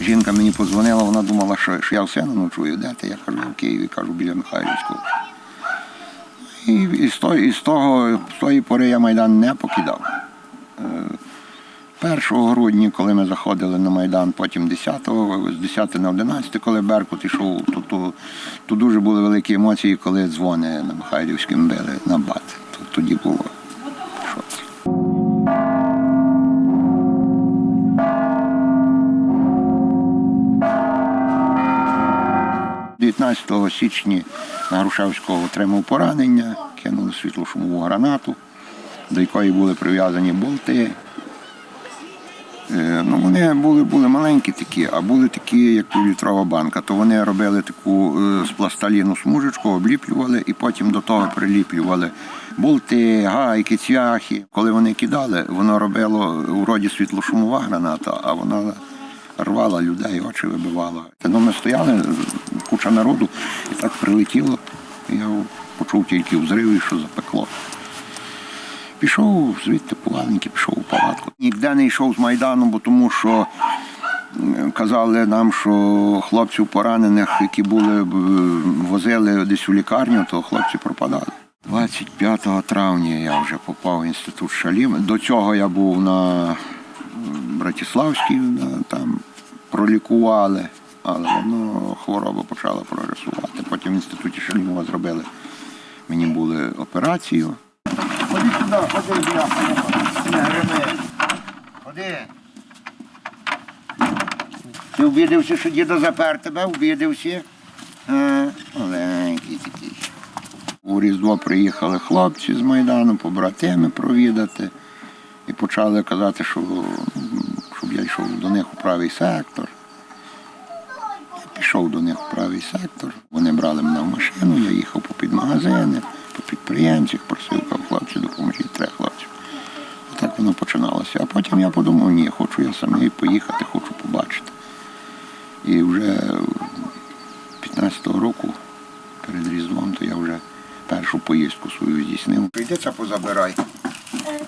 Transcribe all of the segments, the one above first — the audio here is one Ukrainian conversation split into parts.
Жінка мені подзвонила, вона думала, що, що я в сина ночую. Де ти? Я кажу, в Києві, кажу, біля Михайлівського. І, і, з, того, і з, того, з тої пори я Майдан не покидав. Е, 1 грудня, коли ми заходили на Майдан, потім 10-го, з 10 на 11, коли Беркут йшов, то, то, то дуже були великі емоції, коли дзвони на Михайлівському били на бат. То, тоді було щось. 19 січня Грушевського отримав поранення, кинули світлошумову гранату, до якої були прив'язані болти. Е, Ну, вони були, були маленькі такі, а були такі, як півлітрова банка. То вони робили таку е, з пласталіну смужечку, обліплювали і потім до того приліплювали болти, гайки, цвяхи. Коли вони кидали, воно робило вроді світлошумова граната, а вона рвала людей, очі вибивала. Ну, ми стояли, куча народу, і так прилетіло. Я почув тільки взрив і що запекло. Пішов звідти плавненький, пішов у палатку. Ніде не йшов з Майдану, бо тому що казали нам, що хлопців поранених, які були, возили десь у лікарню, то хлопці пропадали. 25 травня я вже попав в інститут Шалім. До цього я був на м, Братиславській, там пролікували, але воно хвороба почала прогресувати. Потім в інституті Шалімова зробили. Мені були операцію. Ходи сюди, ходи, бляха, не грими. Ходи. Ти обідався, що дідо запер тебе, обідався. Маленький такий. У Різдво приїхали хлопці з Майдану, побратими провідати. І почали казати, що, щоб я йшов до них у правий сектор. Пішов до них у правий сектор. Вони брали мене в машину, я їхав по підмагазини, по підприємцях, просив кажу, хлопці, допоможіть треба хлопців. Так воно починалося. А потім я подумав, ні, хочу я самий поїхати, хочу побачити. І вже 15-го року перед Різдвом, то я вже першу поїздку свою здійснив. Прийдеться позабирай.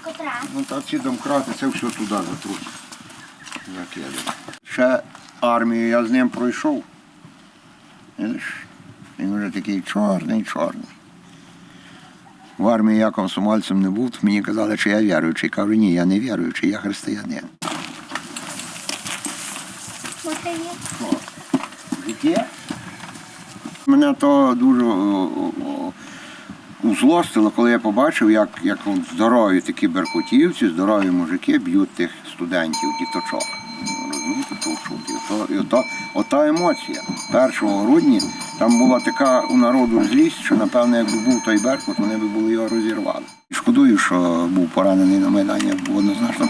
Котра? Ну так ці домкрати, це все туди затруть. Закидав. Ще армію я з ним пройшов. Видиш? Він вже такий чорний, чорний. В армії я комсомольцем не був, мені казали, що я віруючий. Кажу, ні, я не віруючий, я християнин. Життя? Мене то дуже узлостило, коли я побачив, як, як здорові такі беркутівці, здорові мужики б'ють тих студентів, діточок. Розумієте, то і ото, ота емоція. 1 грудня там була така у народу злість, що, напевно, якби був той Беркут, вони б були його розірвали. Шкодую, що був поранений на Майдані, бо однозначно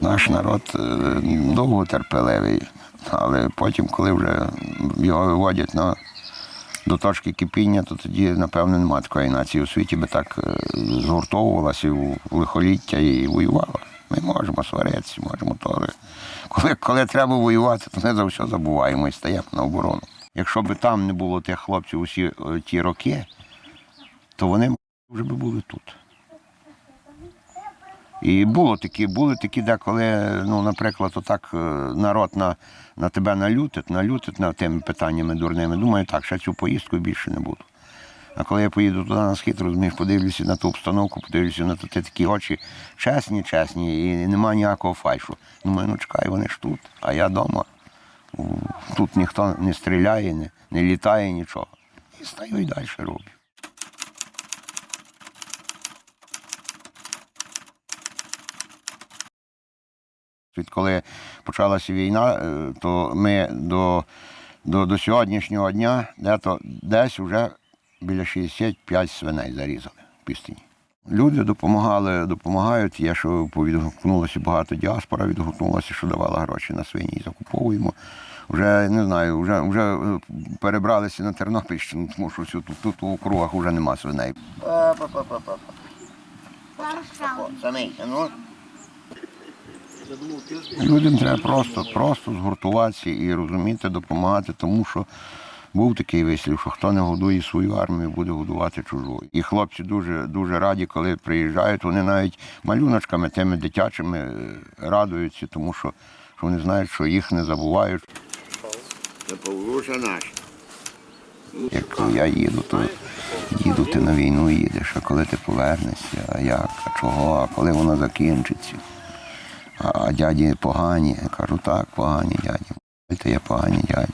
Наш народ е, довго терпеливий, але потім, коли вже його виводять на, до точки кипіння, то тоді, напевно, немає такої нації у світі, би так е, згуртовувалася у лихоліття і воювала. Ми можемо сваритися, можемо то. Коли, коли треба воювати, то ми за все забуваємо і стаємо на оборону. Якщо б там не було тих хлопців усі е, ті роки, то вони вже би були тут. І було такі, були такі, де коли, ну, наприклад, отак е, народ на, на тебе налютить, налютить над тими питаннями дурними. Думаю, так, ще цю поїздку більше не буду. А коли я поїду туди на схід, розумієш, подивлюся на ту обстановку, подивлюся на ті такі очі чесні, чесні, і немає ніякого фальшу. Думаю, ну чекай, вони ж тут, а я вдома. Тут ніхто не стріляє, не, не літає нічого. І стаю і далі роблю. Відколи почалася війна, е, то ми до, до, до сьогоднішнього дня дето, десь вже біля 65 свиней зарізали в пістині. Люди допомагали, допомагають. Є, що відгукнулося багато діаспора, відгукнулося, що давала гроші на свині і закуповуємо. вже не знаю, вже, вже перебралися на Тернопільщину, тому що всю тут, тут у округах вже нема свиней. Самий, ну. Людям треба просто, просто згуртуватися і розуміти, допомагати, тому що був такий вислів, що хто не годує свою армію, буде годувати чужу. І хлопці дуже, дуже раді, коли приїжджають. Вони навіть малюночками тими дитячими е, радуються, тому що, що вони знають, що їх не забувають. Це Павлуша наш. Як я їду, то їду ти на війну їдеш, а коли ти повернешся, а як, а чого, а коли воно закінчиться. А, дяді погані. Я кажу, так, погані дяді. Я погані дяді.